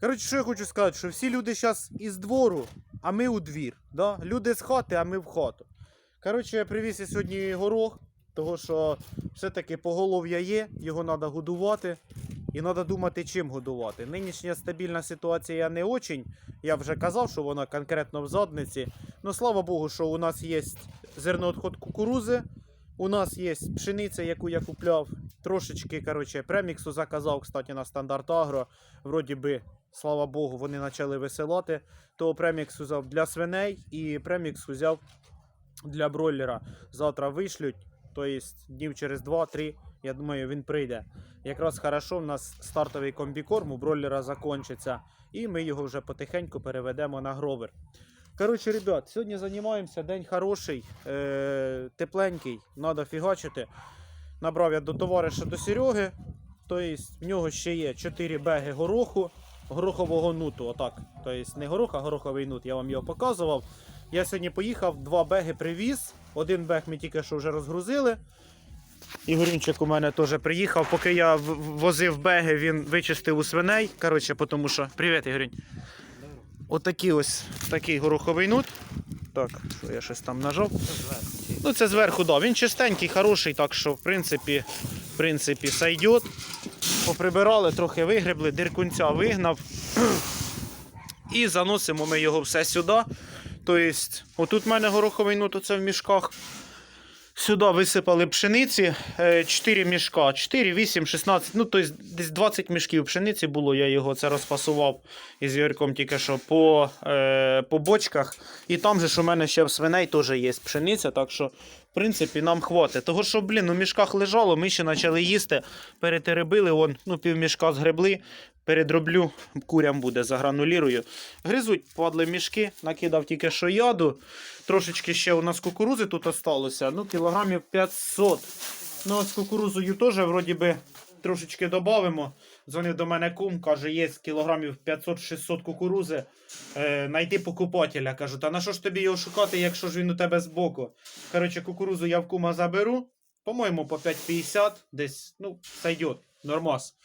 Коротше, що я хочу сказати, що всі люди зараз із двору, а ми у двір. Да? Люди з хати, а ми в хату. Коротше, я привіз я сьогодні горох, того що все-таки поголов'я є, його треба годувати. І треба думати, чим годувати. Нинішня стабільна ситуація не очень. Я вже казав, що вона конкретно в задниці. Ну, слава Богу, що у нас є зерноотход кукурузи, у нас є пшениця, яку я купляв. Трошечки, коротше, преміксу заказав, кстати, на стандарт Агро. Вроді би, слава Богу, вони почали висилати. То премікс взяв для свиней і премікс взяв для бройлера. Завтра вишлють, тобто днів через 2-3, я думаю, він прийде. Якраз хорошо, в нас стартовий комбікорм у бройлера закінчиться, і ми його вже потихеньку переведемо на гровер. Коротше, ребят, сьогодні займаємося, день хороший, е- тепленький, треба фігачити. Набрав я до товариша до Сереги, тобто в нього ще є 4 беги гороху, горохового нуту, отак. Тобто не горох, а гороховий нут, я вам його показував. Я сьогодні поїхав, два беги привіз. Один бег ми тільки що вже розгрузили. Ігорінчик у мене теж приїхав. Поки я возив беги, він вичистив у свиней. Коротше, тому що. Привіт, Ігорінь. Отакий ось такий гороховий нут. Так, що я щось там нажав. Ну, це зверху, да. Він чистенький, хороший, так що, в принципі, в принципі, сойдет. Поприбирали, трохи вигребли, диркунця вигнав. І заносимо ми його все сюди. Тобто, отут в мене гороховий нут, оце в мішках. Сюди висипали пшениці 4 мішка, 4, 8, 16, ну тобто десь 20 мішків пшениці було, я його це розфасував із Юрком тільки що по, е, по бочках. І там же ж у мене ще в свиней теж є пшениця, так що, принципі, нам хватить. Того, що, блін, у мішках лежало, ми ще почали їсти, перетеребили, вон, ну, пів мішка згребли, передроблю, курям буде, за гранулірою. Гризуть, падли мішки, накидав тільки що яду. Трошечки ще у нас кукурузи тут осталося, ну, кілограмів 500. Ну, а з кукурузою теж, вроді би, трошечки додамо. Дзвонив до мене кум, каже, є кілограмів 500-600 кукурузи. Е, найти покупателя. Кажу, та на що ж тобі його шукати, якщо ж він у тебе збоку? Коротше, кукурузу я в кума заберу. По-моєму, по 5,50 десь, ну, сойдет, нормас.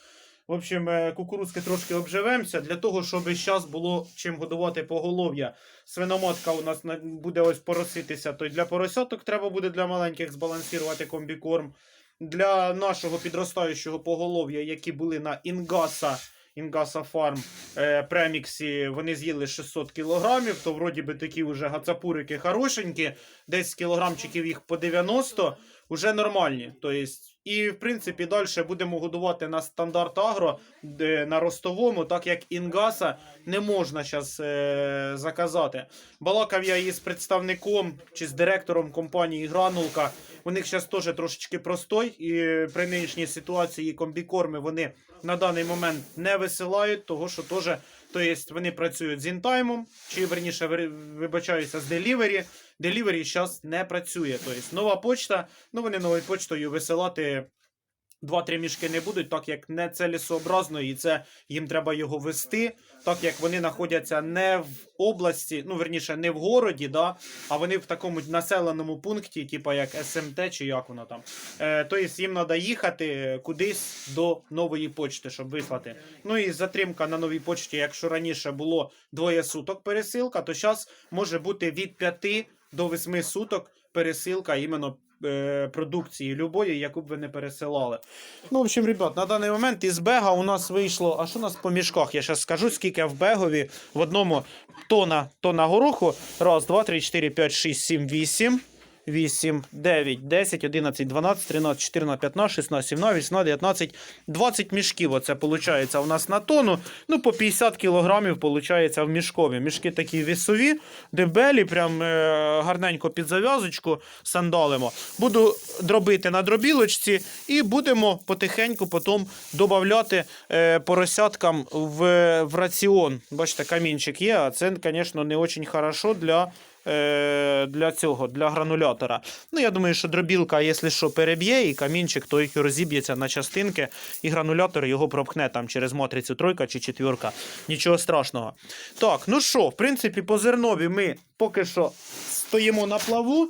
В общем, е, кукурузки трошки обживемося для того, щоб зараз було чим годувати поголов'я. Свиноматка у нас буде ось пороситися. То для поросяток треба буде для маленьких збалансувати комбікорм. Для нашого підростаючого поголов'я, які були на Інгаса, Інгаса Фарм е, преміксі, вони з'їли 600 кілограмів, то вроді би такі вже гацапурики хорошенькі, десь кілограмчиків їх по 90, вже нормальні. Тобто, і в принципі далі будемо годувати на стандарт агро на ростовому, так як Інгаса не можна зараз е, заказати. Балакав я із представником чи з директором компанії Гранулка. У них зараз теж трошечки простой, і при нинішній ситуації комбікорми вони на даний момент не висилають, того що теж, то є, вони працюють з інтаймом, чи верніше ви- вибачаюся з делівері. Делівері зараз не працює. Тобто нова почта, ну вони новою почтою висилати. Два-три мішки не будуть, так як не цілесообразно, і це їм треба його вести, так як вони знаходяться не в області, ну верніше, не в городі, да, а вони в такому населеному пункті, типу як СМТ чи як воно там. Е, тобто їм треба їхати кудись до нової почти, щоб вислати. Ну і затримка на новій почті, якщо раніше було двоє суток пересилка, то зараз може бути від 5 до 8 суток пересилка іменно продукції любої, яку б ви не пересилали. Ну, в общем, ребят, на даний момент із бега у нас вийшло. А що у нас по мішках? Я зараз скажу, скільки в бегові в одному тона, тона гороху. Раз, два, три, чотири, п'ять, шість, сім, вісім. 8, 9, 10, 11, 12, 13, 14, 15, 16, 17, 18, 19, 20 мішків. Оце виходить у нас на тонну. Ну, по 50 кілограмів виходить в мішкові. Мішки такі вісові, дебелі, прям е, гарненько під зав'язочку сандалимо. Буду дробити на дробілочці і будемо потихеньку потім додати е, поросяткам в, в раціон. Бачите, камінчик є, а це, звісно, не дуже хорошо для е, для цього, для гранулятора. Ну, я думаю, що дробілка, якщо що, переб'є, і камінчик, то їх розіб'ється на частинки, і гранулятор його пропхне там через матрицю тройка чи четвірка. Нічого страшного. Так, ну що, в принципі, по зернові ми поки що стоїмо на плаву.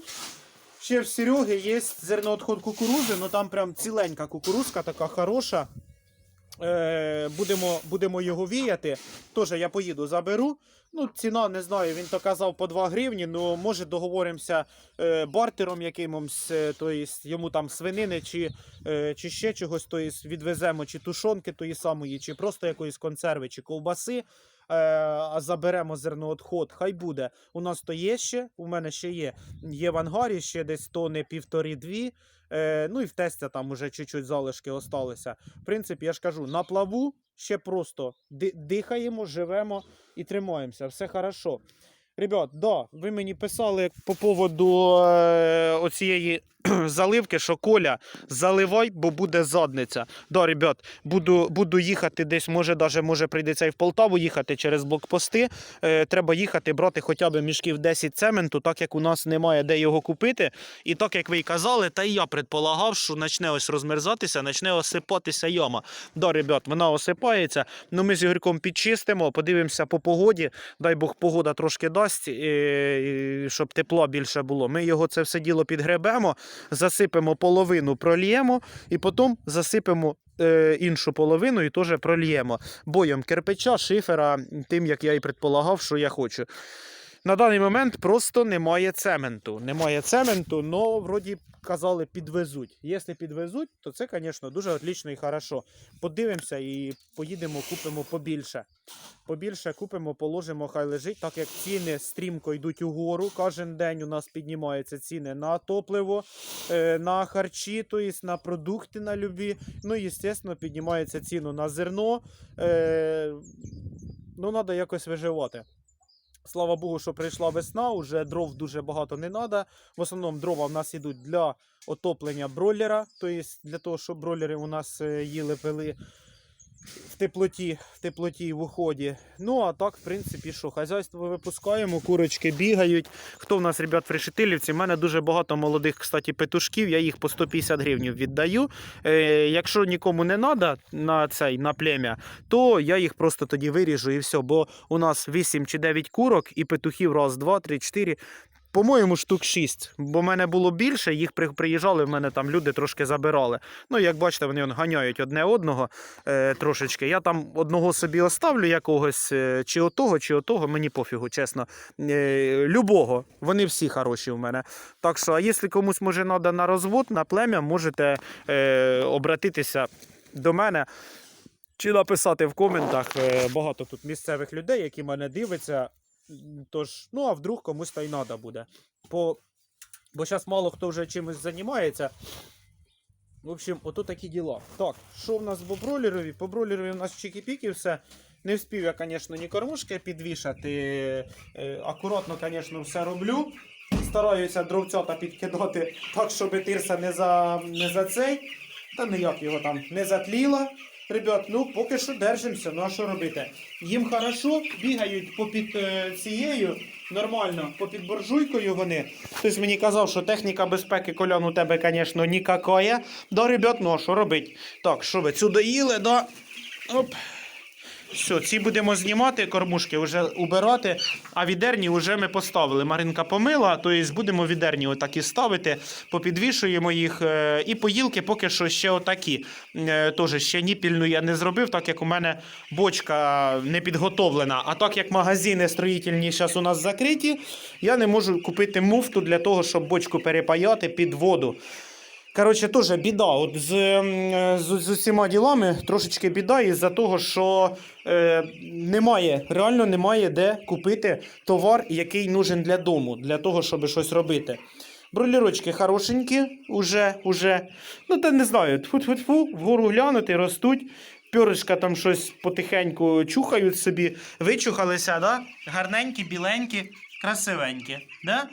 Ще в Сереги є зерноотход кукурузи, ну там прям ціленька кукурузка, така хороша. Е, будемо, будемо його віяти. Теж я поїду, заберу. Ну, ціна, не знаю, він то казав по 2 гривні, ну може договоримося е, бартером якимось, е, йому там свинини чи, е, чи ще чогось, то відвеземо, чи тушонки тої самої, чи просто якоїсь консерви, чи ковбаси. Е, а заберемо зерноотход, хай буде. У нас то є ще, у мене ще є. Є в ангарі ще десь тони півтори-дві. Е, ну і в тестя там уже чуть-чуть залишки осталися. В принципі, я ж кажу, на плаву ще просто дихаємо, живемо і тримаємося. Все хорошо. Ребят, да, ви мені писали по поводу е, оцієї заливки, що Коля, заливай, бо буде задниця. Да, ребят, буду, буду їхати десь, може, даже, може прийдеться і в Полтаву їхати через блокпости. Е, треба їхати, брати хоча б мішків 10 цементу, так як у нас немає де його купити. І так, як ви й казали, та й я предполагав, що почне ось розмерзатися, почне осипатися яма. Да, ребят, вона осипається. Ну ми з Ігорьком підчистимо, подивимося по погоді. Дай Бог, погода трошки дасть, і щоб тепла більше було. Ми його це все діло підгребемо, засипемо половину, прольємо, і потім засипемо. е, Іншу половину і теж прольємо боєм кирпича, шифера, тим, як я і предполагав, що я хочу. На даний момент просто немає цементу. Немає цементу, але вроді казали, підвезуть. Якщо підвезуть, то це, звісно, дуже отлично і хорошо. Подивимося і поїдемо, купимо побільше. Побільше купимо, положимо, хай лежить, так як ціни стрімко йдуть угору. Кожен день у нас піднімаються ціни на топливо, е, на харчі, тобто на продукти на любі. Ну і, звісно, піднімається ціну на зерно. Е, ну, треба якось виживати. Слава Богу, що прийшла весна, уже дров дуже багато не треба. В основному дрова в нас йдуть для отоплення бройлера, тобто для того, щоб бройлери у нас е, їли пили в теплоті, в теплоті в уході. Ну, а так, в принципі, що, хазяйство випускаємо, курочки бігають. Хто в нас, ребят, в? У мене дуже багато молодих, кстати, петушків, я їх по 150 гривень віддаю. Е, якщо нікому не треба на цей на плем'я, то я їх просто тоді виріжу і все. Бо у нас 8 чи 9 курок і петухів раз, два, три, чотири. По-моєму, штук 6. Бо в мене було більше, їх приїжджали, в мене там люди трошки забирали. Ну, як бачите, вони он, ганяють одне одного е, трошечки. Я там одного собі оставлю якогось, е, чи отого, чи отого, мені пофігу, чесно. Е, любого. Вони всі хороші в мене. Так що, а якщо комусь може треба на розвод, на плем'я, можете е, обратитися до мене. Чи написати в коментах Е, багато тут місцевих людей, які мене дивляться. Тож, ну а вдруг комусь та й треба буде. По... Бо зараз мало хто вже чимось займається. В общем, ото такі діла. Так, що в нас по бройлерові? По бройлерові у нас чики-піки все. Не вспів я, звісно, ні кормушки підвішати. Е, Акуратно, звісно, все роблю. Стараюся дровцята підкидати так, щоб тирса не за, не за цей. Та ніяк його там не затліла. Ребят, ну поки що держимося, ну а що робити? Їм хорошо, бігають попід е, цією, нормально, попід буржуйкою вони. Хтось мені казав, що техніка безпеки кольон у тебе, звісно, нікакая. Да, ребят, ну а що робити? Так, що ви цю доїли, да? Оп. Все, ці будемо знімати, кормушки вже убирати, а відерні вже ми поставили. Маринка помила, тобто будемо відерні отак і ставити, попідвішуємо їх. е, І поїлки поки що ще отакі. Е, Теж ще ніпільну я не зробив, так як у мене бочка не підготовлена. А так як магазини строїтельні зараз у нас закриті, я не можу купити муфту для того, щоб бочку перепаяти під воду. Коротше, теж біда. От з, з, з усіма ділами трошечки біда із-за того, що е, немає, реально немає де купити товар, який нужен для дому, для того, щоб щось робити. Бройлерочки хорошенькі, уже, уже. Ну, та не знаю, тьфу-тьфу-тьфу, вгору глянути, ростуть. Пьоришка там щось потихеньку чухають собі, вичухалися, да? гарненькі, біленькі, красивенькі. Да?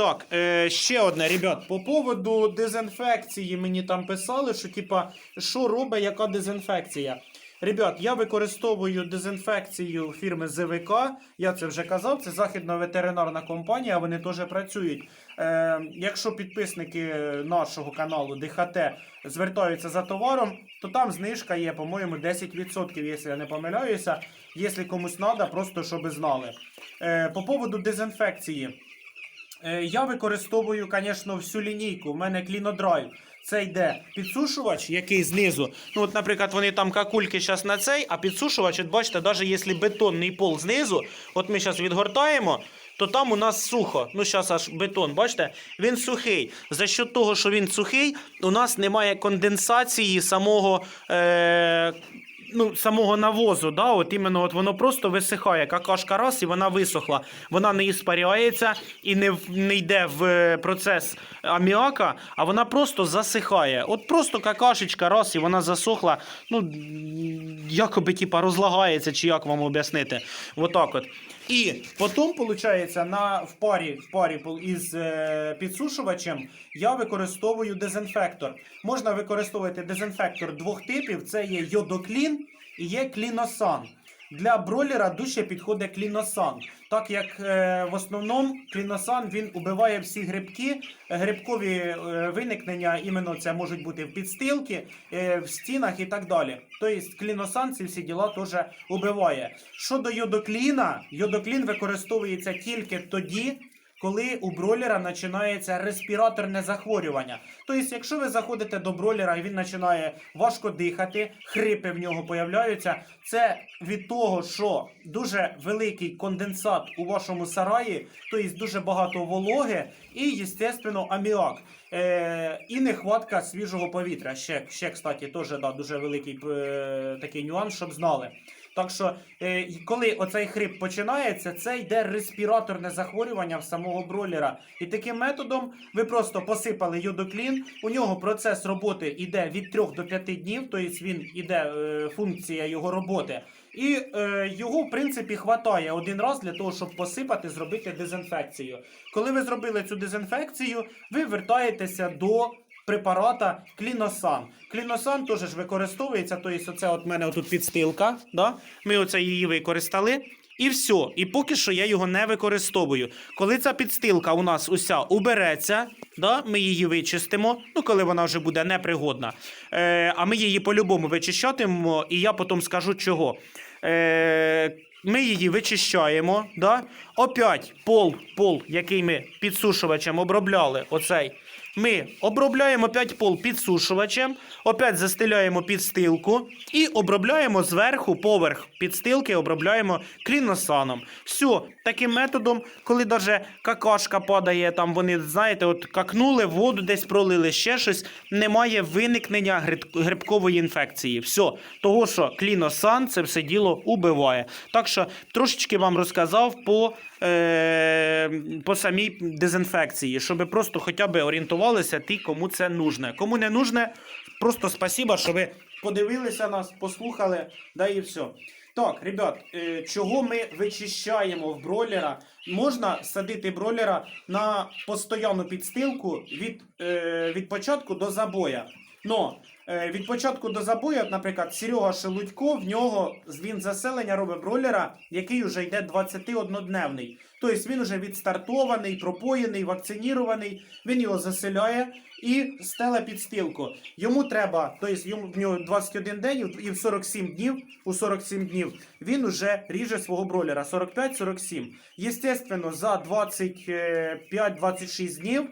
Так, е, ще одне, ребят, по поводу дезінфекції мені там писали, що типа, що робить яка дезінфекція. Ребят, я використовую дезінфекцію фірми ЗВК. Я це вже казав. Це західна ветеринарна компанія. Вони теж працюють. Е, якщо підписники нашого каналу ДХТ звертаються за товаром, то там знижка є, по-моєму, 10%, якщо я не помиляюся. Якщо комусь треба, просто щоб знали. Е, по поводу дезінфекції. Е, Я використовую, звісно, всю лінійку. У мене клінодрайв. Це йде підсушувач, який знизу. Ну, от, наприклад, вони там какульки зараз на цей, а підсушувач, от бачите, навіть якщо бетонний пол знизу, от ми зараз відгортаємо, то там у нас сухо. Ну, зараз аж бетон, бачите, він сухий. За що того, що він сухий, у нас немає конденсації самого. Е- Ну, самого навозу, да, от іменно от воно просто висихає, какашка раз, і вона висохла. Вона не іспаряється і не, не йде в е, процес аміака, а вона просто засихає. От просто какашечка раз, і вона засохла. Ну, якоби типа розлагається, чи як вам об'яснити. Отак от. І потім, виходить, на, в парі, в парі із е, підсушувачем я використовую дезінфектор. Можна використовувати дезінфектор двох типів: це є йодоклін і є кліносан. Для бролера дуже підходить кліносан, так як е, в основному кліносан він убиває всі грибки, грибкові е, виникнення, іменно це можуть бути в підстилки, е, в стінах і так далі. Тобто кліносан ці всі діла теж убиває. Щодо йодокліна, йодоклін використовується тільки тоді, коли у бройлера починається респіраторне захворювання. Тобто, якщо ви заходите до бройлера і він починає важко дихати, хрипи в нього появляються, це від того, що дуже великий конденсат у вашому сараї, тобто дуже багато вологи і, звісно, аміак. Е, і нехватка свіжого повітря. Ще, ще кстати, теж да, дуже великий е, такий нюанс, щоб знали. Так що, е, коли оцей хрип починається, це йде респіраторне захворювання в самого бройлера. І таким методом ви просто посипали йодоклін. У нього процес роботи йде від 3 до 5 днів, тобто він іде е, функція його роботи. І е, його, в принципі, хватає один раз для того, щоб посипати, зробити дезінфекцію. Коли ви зробили цю дезінфекцію, ви вертаєтеся до препарата Кліносан. Кліносан теж використовується, тобто оце от мене отут підстилка, да? ми оце її використали. І все. І поки що я його не використовую. Коли ця підстилка у нас уся убереться, да, ми її вичистимо, ну коли вона вже буде непригодна. Е, а ми її по-любому вичищатимемо, і я потім скажу чого. Е, ми її вичищаємо. Да? Опять пол, пол, який ми підсушувачем обробляли, оцей. Ми обробляємо опять пол підсушувачем, опять застеляємо підстилку і обробляємо зверху поверх підстилки, обробляємо кліносаном. Все, таким методом, коли даже какашка падає, там вони, знаєте, от какнули, воду десь пролили, ще щось, немає виникнення гриб- грибкової інфекції. Все, того, що кліносан це все діло убиває. Так що трошечки вам розказав по, по самій дезінфекції, щоб просто хоча б орієнтувалися ті, кому це нужне. Кому не нужне, просто спасіба, що ви подивилися нас, послухали, да і все. Так, ребят, е, чого ми вичищаємо в бройлера? Можна садити бройлера на постоянну підстилку від, е, від початку до забоя. Но е, від початку до забою, от, наприклад, Серега Шелудько, в нього він заселення робить бройлера, який вже йде 21-дневний. Тобто він вже відстартований, пропоєний, вакцинірований, він його заселяє і стеле підстилку. Йому треба, тобто йому в нього 21 день і в 47 днів, у 47 днів він вже ріже свого бройлера 45-47. Єстественно, за 25-26 днів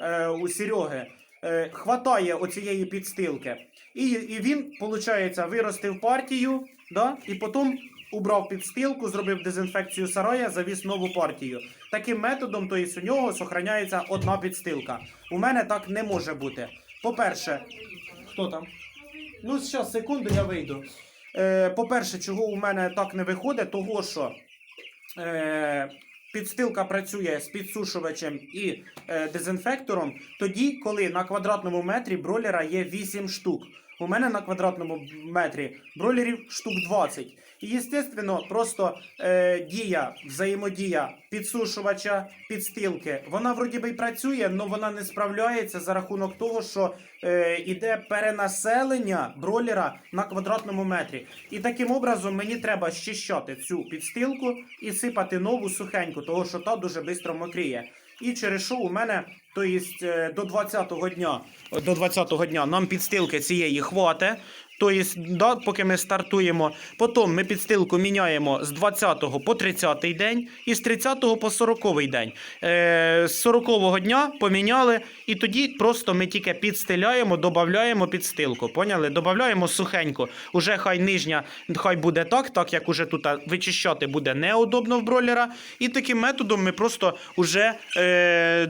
е, у Сереги е, хватає оцієї підстилки. І, і він, виходить, виростив партію, да, і потім убрав підстилку, зробив дезінфекцію сарая, завіз нову партію. Таким методом, тобто у нього зберігається одна підстилка. У мене так не може бути. По-перше, хто там? Ну, зараз, секунду, я вийду. Е, по-перше, чого у мене так не виходить, того що. Е, Підстилка працює з підсушувачем і е, дезінфектором тоді, коли на квадратному метрі бройлера є 8 штук. У мене на квадратному метрі бройлерів штук 20. І, звісно, просто е, дія, взаємодія підсушувача, підстилки, вона вроді би й працює, але вона не справляється за рахунок того, що е, іде перенаселення бройлера на квадратному метрі. І таким образом мені треба щищати цю підстилку і сипати нову сухеньку, того що та дуже швидко мокріє. І через що у мене, то єсть, е, до 20-го дня, до 20-го дня нам підстилки цієї хвате. Тобто, да, поки ми стартуємо. Потім ми підстилку міняємо з 20 по 30 день і з 30 по 40 день. Е, з 40 дня поміняли, і тоді просто ми тільки підстиляємо, додаємо підстилку. Поняли? Додаємо сухенько. Уже хай нижня, хай буде так, так як уже тут вичищати буде неудобно в бройлера. І таким методом ми просто вже е,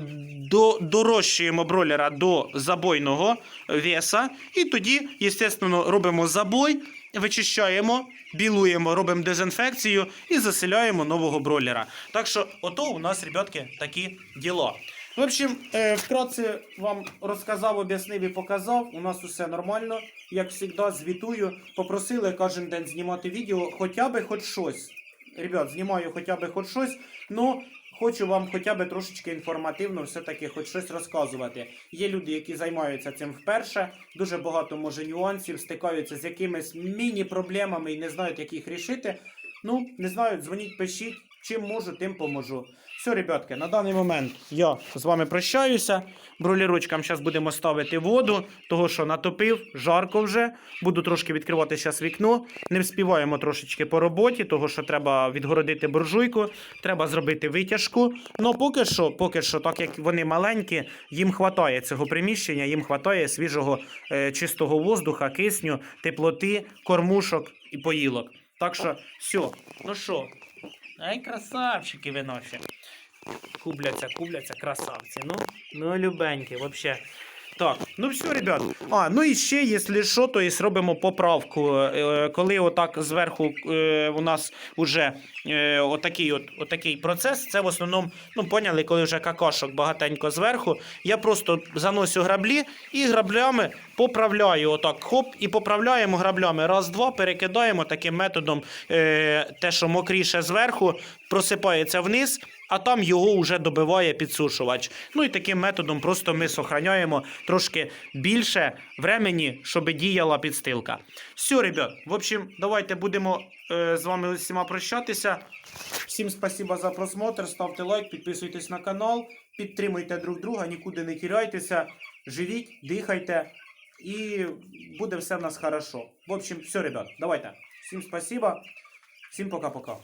до, дорощуємо бройлера до забойного веса. І тоді, звісно, робимо забой, вичищаємо, білуємо, робимо дезінфекцію і заселяємо нового бройлера. Так що, ото у нас, ребятки, такі діла. В общем, е, вкратце вам розказав, об'яснив і показав. У нас усе нормально. Як завжди, звітую. Попросили кожен день знімати відео, хоча б хоч щось. Ребят, знімаю хоча б хоч щось, ну хочу вам хоча б трошечки інформативно все-таки хоч щось розказувати. Є люди, які займаються цим вперше, дуже багато може нюансів, стикаються з якимись міні-проблемами і не знають, як їх рішити. Ну, не знаю, дзвоніть, пишіть, чим можу, тим поможу. Все, ребятки, на даний момент я з вами прощаюся. Бролірочкам зараз будемо ставити воду, того що натопив, жарко вже. Буду трошки відкривати зараз вікно. Не вспіваємо трошечки по роботі, того що треба відгородити буржуйку, треба зробити витяжку. Ну поки що, поки що, так як вони маленькі, їм вистачає цього приміщення, їм вистачає свіжого е, чистого воздуха, кисню, теплоти, кормушок і поїлок. Так що, все, ну що, ай, красавчики ви. Кубляться, кубляться, красавці. Ну, ну любенькі, вообще. Так, ну все, ребят. А, ну і ще, якщо що, то і робимо поправку. Е, Коли отак зверху е, у нас вже е, отакий, от, отакий процес, це в основному, ну поняли, коли вже какашок багатенько зверху, я просто заносю граблі і граблями поправляю отак, хоп, і поправляємо граблями. Раз-два, перекидаємо таким методом те, що мокріше зверху, просипається вниз, а там його вже добиває підсушувач. Ну і таким методом просто ми сохраняємо трошки більше времени, щоб діяла підстилка. Все, ребят, в общем, давайте будемо е, з вами всіма прощатися. Всім спасибо за просмотр, ставте лайк, підписуйтесь на канал, підтримуйте друг друга, нікуди не тіряйтеся, живіть, дихайте, і буде все в нас хорошо. В общем, все, ребят, давайте. Всім спасибо, всім пока-пока.